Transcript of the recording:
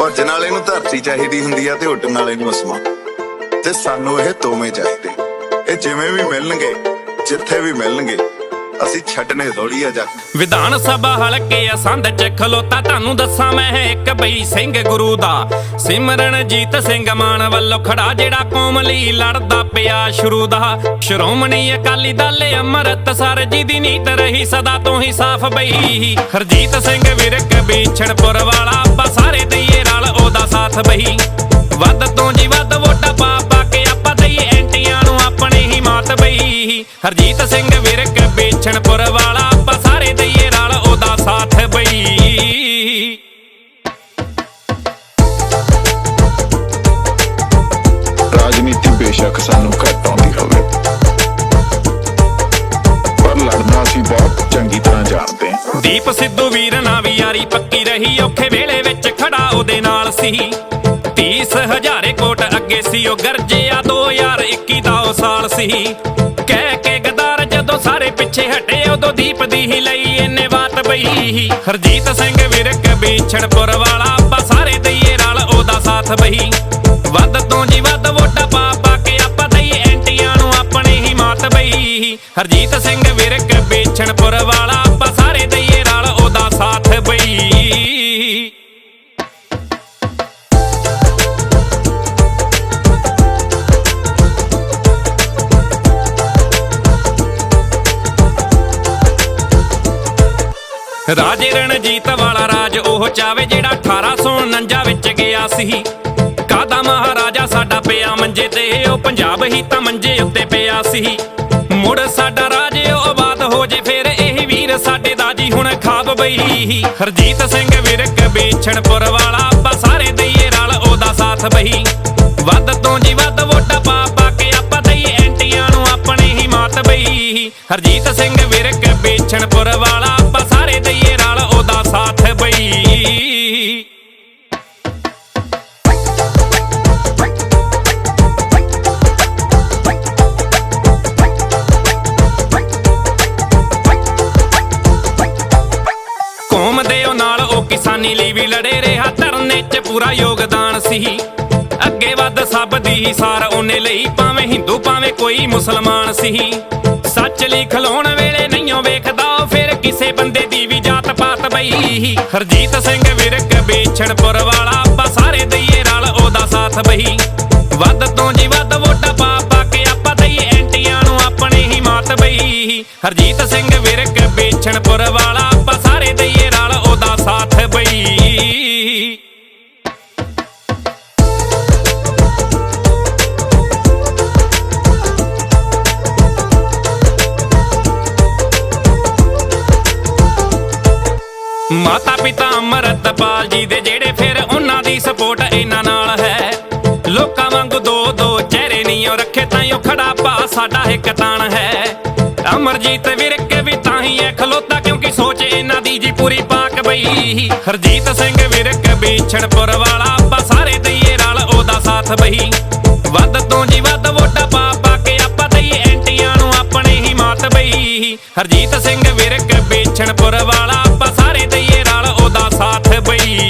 ਭੱਜਣ ਵਾਲੇ ਨੂੰ ਧਰਤੀ ਚਾਹੀਦੀ ਹੁੰਦੀ ਆ ਤੇ ਉੱਡਣ ਵਾਲੇ ਨੂੰ ਅਸਮਾਨ। ਤੇ ਸਾਨੂੰ ਇਹ ਦੋਵੇਂ ਚਾਹੀਦੇ। ਇਹ ਜਿਵੇਂ ਵੀ ਮਿਲਣਗੇ, ਜਿੱਥੇ ਵੀ ਮਿਲਣਗੇ, ਅਸੀਂ ਛੱਡਣੇ ਥੋੜੀ ਆ ਜੱਗ ਵਿਧਾਨ ਸਭਾ ਹਲਕੇ ਅਸੰਧ ਚ ਖਲੋਤਾ, ਤੁਹਾਨੂੰ ਦੱਸਾਂ ਮੈਂ ਇੱਕ ਬਈ ਸਿੰਘ ਗੁਰੂ ਦਾ। ਸਿਮਰਨਜੀਤ ਸਿੰਘ ਮਾਨ ਵੱਲੋਂ ਖੜਾ, ਜਿਹੜਾ ਕੌਮ ਲਈ ਲੜਦਾ ਪਿਆ ਸ਼ੁਰੂ ਦਾ। ਸ਼੍ਰੋਮਣੀ ਅਕਾਲੀ ਦਲ ਅੰਮ੍ਰਿਤਸਰ ਜੀ ਦੀ ਨੀਤ ਰਹੀ, ਸਦਾ ਤੋਂ ਹੀ ਸਾਫ਼ ਬਈ। ਹਰਜੀਤ ਸਿੰਘ ਵਿਰਕ ਬੀਛਣਪੁਰ ਵਾਲਾ, ਆਪਾਂ ਸਾਰੇ ਸਾਥ ਬਈ ਵੱਧ ਤੋਂ ਜੀ ਵੱਧ ਵੋਟਾਂ ਪਾ ਪਾ ਕੇ ਆਪਾਂ ਦਈਏ ਐਂਟੀਆਂ ਨੂੰ ਆਪਣੀ ਹੀ ਮਾਤ ਬਈ ਹਰਜੀਤ ਸਿੰਘ ਵਿਰਕ ਬੇਛਣਪੁਰ ਵਾਲਾ ਆਪਾਂ ਸਾਰੇ ਦਈਏ ਰਲ ਉਹਦਾ ਸਾਥ ਬਈ ਰਾਜਨੀਤੀ ਬੇਸ਼ੱਕ ਸਾਨੂੰ ਘੱਟ ਆਉਂਦੀ ਹੋਵੇ। ਪਰ ਲੜਨਾ ਅਸੀਂ ਬਹੁਤ ਚੰਗੀ ਤਰ੍ਹਾਂ ਜਾਣਦੇ ਦੀਪ ਸਿੱਧੂ ਵੀਰ ਨਾਲ ਵੀ ਯਾਰੀ ਪੱਕੀ ਰਹੀ ਔਖੇ ਵੇਲੇ ਕੋਟ ਸੀ ਉਹ ਗਰਜਿਆ 2021 ਦਾ ਉਹ ਸਾਲ ਸੀ। ਕਹਿ ਕੇ ਗਦਾਰ ਜਦੋਂ ਸਾਰੇ ਪਿੱਛੇ ਹਟੇ, ਉਦੋਂ ਦੀਪ ਦੀ ਹੀ ਲਈ ਇਹਨੇ ਬਾਤ ਬਈ ਹਰਜੀਤ ਸਿੰਘ ਵਿਰਕ ਬੀਛੜਪੁਰ ਵਾਲਾ, ਆਪਾਂ ਸਾਰੇ ਦਈਏ ਰਲ, ਉਹਦਾ ਸਾਥ ਬਈ। ਵੱਧ ਤੋਂ ਜੀ ਵੱਧ ਵੋਟਾਂ ਪਾ ਪਾ ਕੇ ਆਪਾਂ ਦਈਏ ਐਂਟੀਆਂ ਨੂੰ ਆਪਣੀ ਹੀ ਮਾਤ ਬਈ। ਹਰਜੀਤ ਸਿੰਘ ਰਾਜੇ ਰਣਜੀਤ ਵਾਲਾ ਰਾਜ ਉਹ ਚਾਵੇ ਜਿਹੜਾ 1849 ਵਿੱਚ ਗਿਆ ਸੀ। ਕਾਦਾ ਮਹਾਰਾਜਾ ਸਾਡਾ ਪਿਆ ਮੰਜੇ ਤੇ, ਉਹ ਪੰਜਾਬ ਹੀ ਤਾਂ ਮੰਜੇ ਉੱਤੇ ਪਿਆ ਸੀ। ਮੁੜ ਸਾਡਾ ਰਾਜ ਉਹ ਆਬਾਦ ਹੋ ਜੇ, ਫਿਰ ਇਹ ਵੀਰ ਸਾਡੇ ਦਾ ਜੀ ਹੁਣ ਖਾਬ ਬਈ। ਹਰਜੀਤ ਸਿੰਘ ਵਿਰਕ ਬੇਛਣਪੁਰ ਵਾਲਾ, ਆਪਾਂ ਸਾਰੇ ਦਈਏ ਰਲ ਉਹਦਾ ਸਾਥ ਬਈ। ਵੱਧ ਤੋਂ ਜੀ ਵੱਧ ਵੋਟਾਂ ਪਾ ਪਾ ਕੇ ਆਪਾਂ ਦਈਏ ਐਂਟੀਆਂ ਨੂੰ ਆਪਣੀ ਹੀ ਮਾਤ ਬਈ। ਹਰਜੀਤ ਸਿੰਘ ਵਿਰਕ ਬੇਛਣਪੁਰ ਵਾਲਾ ਉਹ ਲਈ ਵੀ ਲੜੇ ਰਿਹਾ ਧਰਨੇ 'ਚ ਪੂਰਾ ਯੋਗਦਾਨ ਸੀ। ਅੱਗੇ ਵੱਧ ਸਭ ਦੀ ਸਾਰ ਉਹਨੇ ਲਈ, ਭਾਵੇਂ ਹਿੰਦੂ, ਭਾਵੇਂ ਕੋਈ ਮੁਸਲਮਾਨ ਸੀ। ਸੱਚ ਲਈ ਖਲੋਣ ਵੇਲੇ ਨਹੀਂਓ ਵੇਖਦਾ ਫਿਰ ਕਿਸੇ ਬੰਦੇ ਦੀ ਵੀ ਜਾਤ ਪਾਤ ਬਈ। ਹਰਜੀਤ ਸਿੰਘ ਵਿਰਕ, ਬੇਛਣਪੁਰ ਵਾਲਾ, ਆਪਾਂ ਸਾਰੇ ਦਈਏ ਰਲ ਉਹਦਾ ਸਾਥ ਬਈ। ਵੱਧ ਤੋਂ ਜੀ ਵੱਧ ਵੋਟਾਂ ਪਾ ਪਾ ਕੇ ਆਪਾਂ ਦਈਏ ਐਂਟੀਆਂ ਨੂੰ ਆਪਣੀ ਹੀ ਮਾਤ ਬਈ। ਹਰਜੀਤ ਸਿੰਘ ਵਿਰਕ, ਬੇਛਣਪੁਰ ਵਾਲਾ ਮਾਤਾ ਪਿਤਾ ਅਮਰਤਪਾਲ ਜੀ ਦੇ ਜਿਹੜੇ ਫਿਰ ਉਹਨਾਂ ਦੀ ਸਪੋਰਟ ਇਹਨਾਂ ਨਾਲ ਹੈ। ਲੋਕਾਂ ਵਾਂਗੂ ਦੋ ਦੋ ਚਿਹਰੇ ਨਹੀਂ ਉਹ ਰੱਖੇ, ਤਾਂ ਉਹ ਖੜਾ ਪਾ ਸਾਡਾ ਇੱਕ ਤਾਣ ਹੈ। ਅਮਰਜੀਤ ਵਿਰਕ ਵੀ ਤਾਂ ਹੀ ਹੈ ਖਲੋਤਾ, ਕਿਉਂਕਿ ਸੋਚ ਇਹਨਾਂ ਦੀ ਜੀ ਪੂਰੀ ਪਾਕ ਬਈ। ਹਰਜੀਤ ਸਿੰਘ ਵਿਰਕ ਬੀਛੜਪੁਰ ਵਾਲਾ, ਆਪਾਂ ਸਾਰੇ ਦਈਏ ਰਲ ਉਹਦਾ ਸਾਥ ਬਈ। ਵੱਧ ਤੋਂ ਜੀ ਵੱਧ ਵੋਟਾਂ ਪਾ ਪਾ ਕੇ ਆਪਾਂ ਦਈਏ ਐਂਟੀਆਂ ਨੂੰ ਆਪਣੇ ਹੀ ਮਾਤ ਬਈ। ਹਰਜੀਤ ਸਿੰਘ ਵਿਰਕ